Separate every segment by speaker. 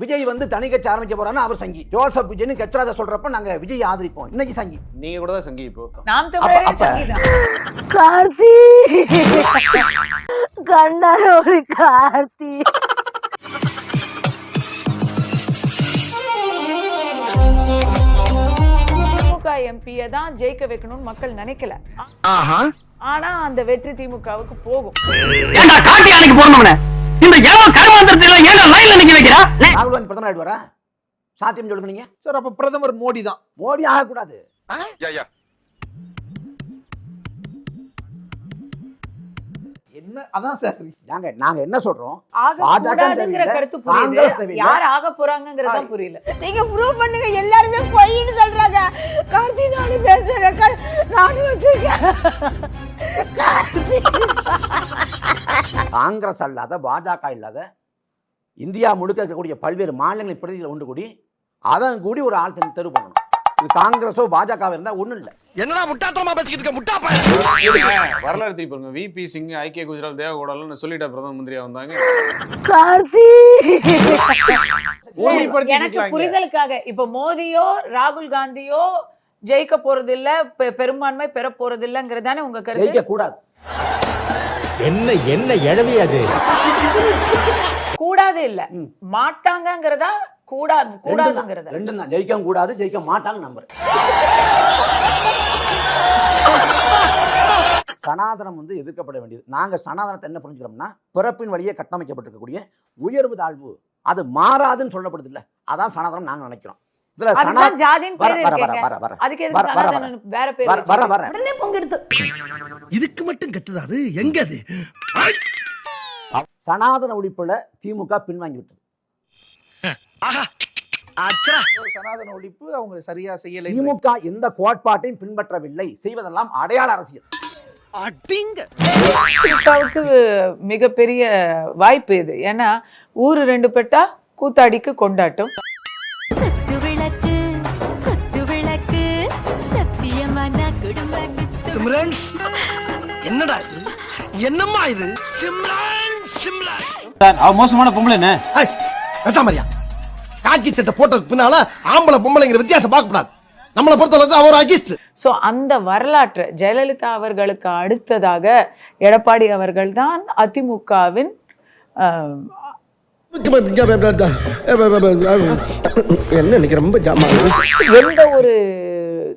Speaker 1: விஜய் வந்து தனி கட்சி ஆரம்பிக்க போறான்னு அவர் சங்கி. ஜோசப் விஜய்னு கச்சராஜா சொல்றப்ப நாங்க விஜய் ஆதரிப்போம். இன்னைக்கு சங்கி.
Speaker 2: நீங்க கூட தான் சங்கி இப்போ.
Speaker 3: நாம் தமிழரே சங்கீதம்
Speaker 4: கார்த்தி! கண்டாரோடி கார்த்தி!
Speaker 3: திமுக எம்பியை தான் ஜெயிக்க வைக்கணும்னு மக்கள் நினைக்கல. ஆனா அந்த வெற்றி திமுகவுக்கு போகும்.
Speaker 5: இந்த ஏழோ கருமாந்திரத்துல ஏண்டா லைன்ல நிக்க வைக்கிறா?
Speaker 1: ராகுல் காந்தி பிரதமர் ஆயிடுவாரா? சாத்தியம் சொல்லுங்க நீங்க.
Speaker 6: சார் அப்ப பிரதமர் மோடி தான்.
Speaker 1: மோடி ஆகக்கூடாது.
Speaker 6: என்ன? அதான் சார்.
Speaker 1: நாங்க நாங்க என்ன சொல்றோம்?
Speaker 3: கருத்து
Speaker 1: தேவையில்லை.
Speaker 3: யார் ஆக போறாங்கங்கறத புரியல.
Speaker 4: நீங்க ப்ரூவ் பண்ணுங்க எல்லாருமே பொய்ன்னு சொல்றாங்க. கார்த்தி நானும் பேசுறேன். நானும் வச்சிருக்கேன்.
Speaker 1: காங்கிரஸ் அல்லாத பாஜக இல்லாத இந்தியா முழுக்க இருக்கக்கூடிய பல்வேறு மாநிலங்களின் பிரதிநிதிகள் ஒன்று கூடி அதன் கூடி ஒரு ஆள் தெரு- பண்ணணும். இது காங்கிரஸோ பாஜக இருந்தா ஒண்ணும் இல்ல.
Speaker 5: என்னடா முட்டாத்தனமா பேசிக்கிட்டு இருக்க முட்டா
Speaker 2: வரலாறு திருப்பி பாருங்க. விபி சிங் ஐக்கிய குஜராத் தேவகோடாலும் சொல்லிட்டா பிரதம மந்திரியா வந்தாங்க.
Speaker 4: கார்த்தி!
Speaker 3: எனக்கு. புரிதலுக்காக இப்ப மோதியோ ராகுல் காந்தியோ ஜெயிக்க போறது இல்ல பெ- பெரும்பான்மை பெற போறது இல்லங்கிறதானே உங்க கருத்து?
Speaker 1: ஜெயிக்க கூடாது.
Speaker 7: என்ன என்ன எழவி அது?
Speaker 3: கூடாது இல்ல.
Speaker 1: ம்.
Speaker 3: மாட்டாங்கங்கிறதா? கூடாது கூடாதுங்கிறதா?
Speaker 1: ரெண்டும் தான். ஜெயிக்கவும் கூடாது ஜெயிக்க மாட்டாங்க நம்புறேன். சனாதனம் வந்து எதிர்க்கப்பட வேண்டியது. நாங்க சனாதனத்தை என்ன புரிஞ்சுக்கிறோம்னா பிறப்பின் வழியே கட்டமைக்கப்பட்டிருக்கக்கூடிய உயர்வு தாழ்வு. அது மாறாதுன்னு சொல்லப்படுது இல்ல. அதான் சனாதனம் நாங்க நினைக்கிறோம். இதுல சனா
Speaker 3: அதுதான் ஜாதின்னு பேர்
Speaker 1: வர வர
Speaker 3: இருக்கேங்க
Speaker 1: வர. வர
Speaker 3: அதுக்கு வேற பேர்
Speaker 1: வர வர
Speaker 4: உடனே பொங்கெடுத்து.
Speaker 5: இதுக்கு மட்டும் கத்துதா அது? எங்க அது
Speaker 1: சனாதன ஒழிப்புல திமுக பின்வாங்கி விட்டது.
Speaker 6: சனாதன ஒழிப்பு அவங்க சரியா செய்யலை.
Speaker 1: திமுக எந்த கோட்பாட்டையும் பின்பற்றவில்லை. செய்வதெல்லாம் அடையாள அரசியல்.
Speaker 5: அடிங்க.
Speaker 3: திமுகவுக்கு மிகப்பெரிய வாய்ப்பு இது. ஏன்னா ஊரு ரெண்டு பெட்டா கூத்தாடிக்கு கொண்டாட்டம்.
Speaker 5: சிம்ரன்ஸ். என்னடா இது? என்னம்மா இது? சிம்ரன் சிம்ரன்
Speaker 7: அவ மோசமான பொம்பளை என்ன?
Speaker 5: பேசாமரியா காக்கி சட்டை போட்டதுக்கு பின்னால ஆம்பளை பொம்பளைங்கிற வித்தியாசம் பார்க்க கூடாது. நம்மளை பொறுத்தளவுக்கு அவர் அகிஸ்ட்
Speaker 3: சோ அந்த வரலாற்று ஜெயலலிதா அவர்களுக்கு அடுத்ததாக எடப்பாடி அவர்கள் தான் அதிமுகவின்
Speaker 5: என்ன இன்னைக்கு ரொம்ப ஜாமா
Speaker 3: எந்த ஒரு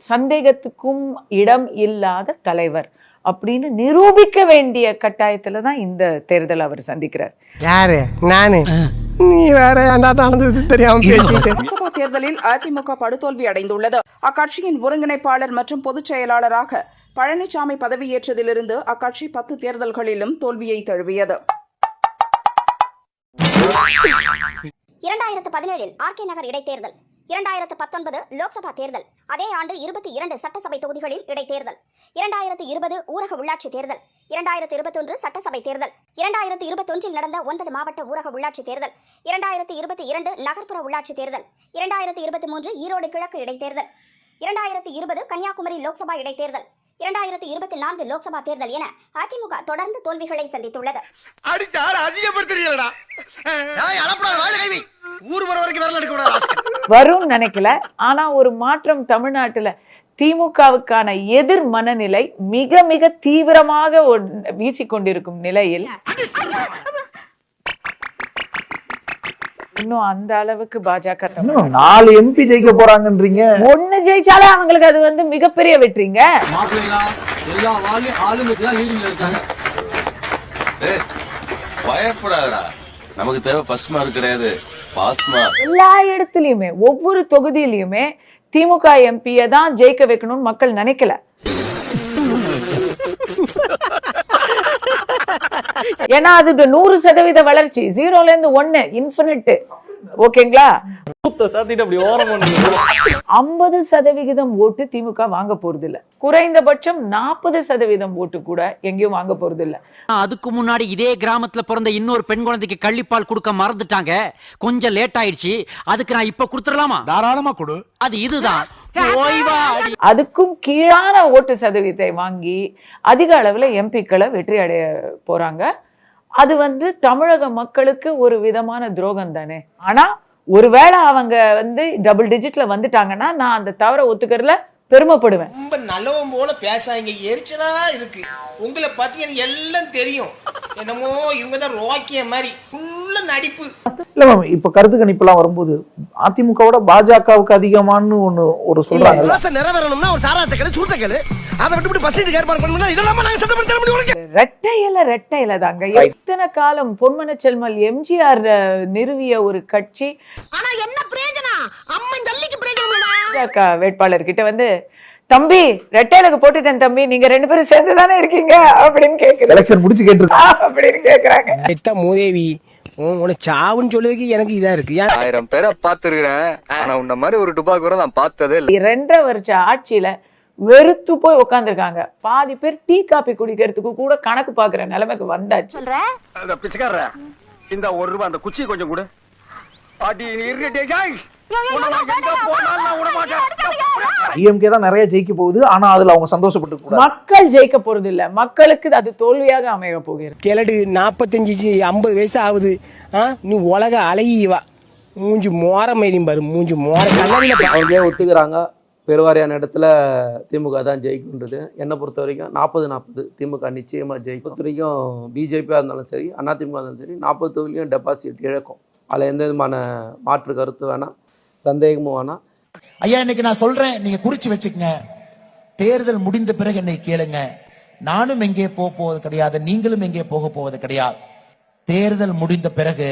Speaker 3: சந்தேகத்துக்கும் இடம் இல்லாத தலைவர் அப்படின்னு நிரூபிக்க வேண்டிய கட்டாயத்துல தான் இந்த தேர்தல் அவர் சந்திக்கிறார்.
Speaker 5: யாரு? நானு. நீ வேற ஏன்டா நடந்தது தெரியாம பேசிட்டு?
Speaker 8: லோக்சபா தேர்தலில் அதிமுக படுதோல்வி அடைந்துள்ளது. அக்கட்சியின் ஒருங்கிணைப்பாளர் மற்றும் பொதுச் செயலாளராக பழனிசாமி பதவியேற்றதிலிருந்து அக்கட்சி பத்து தேர்தல்களிலும் தோல்வியை தழுவியது.
Speaker 9: இரண்டாயிரத்து பதினேழில் ஆர்கே நகர் இடைத்தேர்தல். இரண்டாயிரத்து பத்தொன்பது லோக்சபா தேர்தல் அதே ஆண்டு இருபத்தி இரண்டு சட்டசபை தொகுதிகளில் இடைத்தேர்தல் இரண்டாயிரத்து இருபது ஊரக உள்ளாட்சி தேர்தல் இரண்டாயிரத்து இருபத்தொன்று சட்டசபை தேர்தல் இரண்டாயிரத்து இருபத்தொன்றில் நடந்த ஒன்பது மாவட்ட ஊரக உள்ளாட்சி தேர்தல் இரண்டாயிரத்து இருபத்தி இரண்டு நகர்ப்புற உள்ளாட்சி தேர்தல் இரண்டாயிரத்து இருபத்தி மூன்று ஈரோடு கிழக்கு இடைத்தேர்தல் இரண்டாயிரத்து இருபது கன்னியாகுமரி லோக்சபா இடைத்தேர்தல் இரண்டாயிரத்து இருபத்தி நான்கு லோக்சபா தேர்தல் என அதிமுக தொடர்ந்து தோல்விகளை சந்தித்துள்ளது.
Speaker 5: ஊர் வர வரைக்கும் வரல எடுக்க கூடாது.
Speaker 3: வரும்னு நினைக்கல. ஆனா ஒரு மாற்றம் தமிழ்நாட்டுல திமுகவுக்கான எதிர் மனநிலை மிக மிக தீவிரமாக வீசிக்கொண்டிருக்கும் நிலையில் இன்னும் அந்த அளவுக்கு பாஜக
Speaker 6: நாலு எம்பி ஜெயிக்க போறாங்கன்றீங்க.
Speaker 3: ஒண்ணு ஜெயிச்சாலே அவங்களுக்கு அது வந்து மிகப்பெரிய வெற்றிங்க.
Speaker 10: பயப்படாதடா. நமக்கு தேவை ஃபர்ஸ்ட் மார்க் கிடையாது.
Speaker 3: எல்லா இடத்துலயுமே ஒவ்வொரு தொகுதியிலயுமே திமுக எம்பியை தான் ஜெயிக்க வைக்கணும்னு மக்கள் நினைக்கல. ஏன்னா அது நூறு சதவீத வளர்ச்சி ஜீரோல இருந்து ஒன்னு இன்ஃபினிட் ஓகேங்களா? ஐம்பது சதவிகிதம் ஓட்டு திமுக வாங்க போறது இல்ல குறைந்தபட்சம் நாற்பது சதவீதம் ஓட்டு கூட எங்கேயும் வாங்க போறது இல்ல
Speaker 7: அதுக்கு முன்னாடி இதே கிராமத்துல பிறந்த இன்னொரு பெண் குழந்தைக்கு கள்ளிப்பால் கொடுக்க மறந்துட்டாங்க. கொஞ்சம் லேட் ஆயிடுச்சு. அதுக்கு நான் இப்ப கொடுத்துடலாமா?
Speaker 5: தாராளமா கொடு.
Speaker 7: அது இதுதான்.
Speaker 3: அதுக்கும் கீழான ஓட்டு சதவீதத்தை வாங்கி அதிக அளவுல எம்பிக்களை வெற்றி அடைய போறாங்க. அது வந்து தமிழக மக்களுக்கு ஒரு விதமான துரோகம் தானே. ஆனா ஒருவேளை அவங்க வந்து டபுள் டிஜிட்ல வந்துட்டாங்கன்னா நான் அந்த தவறை ஒத்துக்கிறதுல பெருமைப்படுவேன்.
Speaker 5: ரொம்ப நல்லவன் போல பேசாங்க எரிச்சலா இருக்கு. உங்களை பத்தி எனக்கு எல்லாம் தெரியும். என்னமோ இவங்க தான் ரோக்கிய மாதிரி. ஃபுல்ல நடிப்பு.
Speaker 6: இல்ல மேம் இப்ப கருத்து கணிப்பெல்லாம் வரும்போது அதிமுகவோட பாஜகவுக்கு அதிகமான்னு ஒண்ணு ஒரு சொல்றாங்கல்ல.
Speaker 5: ஆசை நிறைவேறணும்னா ஒரு சாராத்த கேளு சூத்த கேளு. அதை விட்டு பஸ் ஏற்பாடு பண்ணணும்னா இதெல்லாம் நாங்க சட்டம் பண்ண முடியும்
Speaker 3: ரெட்டை இலை ரெட்டை இலை தாங்க. எத்தனை காலம் பொன்மன செல்மல் எம்ஜிஆர் நிறுவிய ஒரு கட்சி.
Speaker 4: ஆனா என்ன பிரயோஜனம்? அம்மன் ஜல்லிக்கு பிரயோஜனம்
Speaker 3: பாஜக வேட்பாளர் கிட்ட வந்து தம்பி ரெட்டையிலுக்கு போட்டுட்டேன் தம்பி நீங்க ரெண்டு பேரும் சேர்ந்து தானே இருக்கீங்க? அப்படின்னு கேக்குது.
Speaker 6: எலெக்ஷன் முடிச்சு கேட்டிருக்காங்க.
Speaker 3: அப்படின்னு கேக்குறாங்க.
Speaker 5: மூதேவி உன சாவுன்னு சொல்லுறதுக்கு எனக்கு இதா இருக்கு. ஏன்
Speaker 2: ஆயிரம் பேரை பார்த்துருக்கிறேன். ஆனா உன்ன மாதிரி ஒரு டுபாக்கு கூட நான் பார்த்ததே இல்லை.
Speaker 3: ரெண்டரை வருஷ ஆட்சியில வெறுத்து போய் உட்காந்துருக்காங்க பாதி பேர் டீ காபி குடிக்கிறதுக்கு கூட கணக்கு பாக்குற நிலைமைக்கு வந்தாச்சு.
Speaker 2: பிச்சைக்கார இந்த ஒரு ரூபாய் அந்த குச்சி கொஞ்சம் கொடு. அடி
Speaker 6: டிஎம்கே தான் நிறைய ஜெயிக்க போகுது. ஆனா அதுல அவங்க சந்தோஷப்பட்டு கூடாது.
Speaker 3: மக்கள் ஜெயிக்க போறது இல்ல மக்களுக்கு அது தோல்வியாக அமைய போகிறது.
Speaker 5: கிளடு நாற்பத்தஞ்சு ஐம்பது வயசு ஆகுது. ஆ நீ உலக அழகிவா மூஞ்சி மோர மயிரும் பாரு மூஞ்சி மோர
Speaker 11: அவங்களே ஒத்துக்கிறாங்க? பெருவாரியான இடத்துல திமுக தான் ஜெயிக்குன்றது என்னை பொறுத்த வரைக்கும் நாற்பது நாற்பது திமுக நிச்சயமாக ஜெயிக்கும். பொறுத்த வரைக்கும் பிஜேபியாக இருந்தாலும் சரி அதிமுக இருந்தாலும் சரி நாற்பது தொகுதியிலையும் டெபாசிட் இழக்கும். அதில் எந்த விதமான மாற்று கருத்து வேணாம் சந்தேகமும் வேணாம்.
Speaker 5: ஐயா இன்னைக்கு நான் சொல்றேன் நீங்க குறிச்சு வச்சுக்கங்க. தேர்தல் முடிந்த பிறகு என்னை கேளுங்க. நானும் எங்கே போக போவது கிடையாது நீங்களும் எங்கே போக போவது கிடையாது. தேர்தல் முடிந்த பிறகு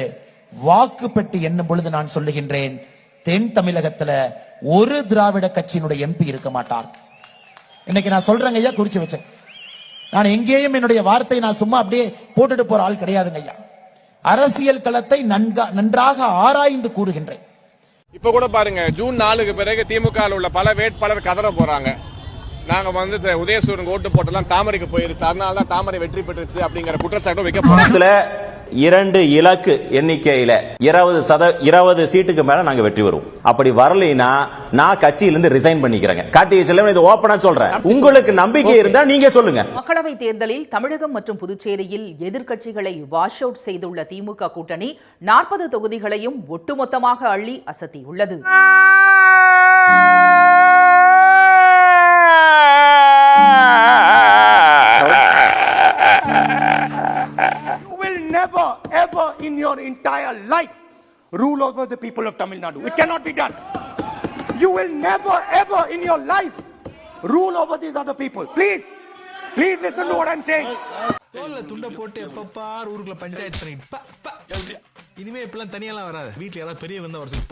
Speaker 5: வாக்கு பெட்டி என்னும் பொழுது நான் சொல்லுகின்றேன் தென் தமிழகத்துல ஒரு திராவிட கட்சியினுடைய எம்பி இருக்க மாட்டார். இன்னைக்கு நான் சொல்றேங்க ஐயா குறிச்சு வச்சேன் நான் எங்கேயும் என்னுடைய வார்த்தை நான் சும்மா அப்படியே போட்டுட்டு போற ஆள் கிடையாதுங்க ஐயா. அரசியல் களத்தை நன்கா நன்றாக ஆராய்ந்து கூறுகின்றேன்.
Speaker 2: இப்ப கூட பாருங்க ஜூன் நாலுக்கு பிறகு திமுக உள்ள பல வேட்பாளர் கதற போறாங்க. நாங்க வந்து உதயசூரன் ஓட்டு போட்டெல்லாம் தாமரைக்கு போயிருச்சு. அதனால தான் தாமரை வெற்றி பெற்றுச்சு அப்படிங்கிற குற்றச்சாட்டும் வைக்க போறாங்க.
Speaker 10: இரண்டு இலக்கு எண்ணிக்கையில இருபது சத இருபது சீட்டுக்கு மேல நாங்க வெற்றி வருவோம் அப்படி வரலைன்னா நான் கட்சியிலிருந்து ரிசைன் பண்ணிக்கிறேங்க. கார்த்திகை செல்வன் இது ஓப்பனா சொல்றேன். உங்களுக்கு நம்பிக்கை இருந்தா நீங்க சொல்லுங்க.
Speaker 12: மக்களவை தேர்தலில் தமிழகம் மற்றும் புதுச்சேரியில் எதிர்க்கட்சிகளை வாஷ் அவுட் செய்துள்ள திமுக கூட்டணி நாற்பது தொகுதிகளையும் ஒட்டுமொத்தமாக அள்ளி அசத்தியுள்ளது.
Speaker 5: Rule over the people of Tamil Nadu. It cannot be done. You will never, ever in your life rule over these other people. Please, please listen to what I'm saying.
Speaker 6: துண்டை போட்டு எப்பப்பார் ஊருக்குள்ள பஞ்சாயத்து பண்ணிட்டு இனிமே இப்பெல்லாம் தனியெல்லாம் வராது வீட்டுல யாராவது பெரிய வந்தா வர சொல்லு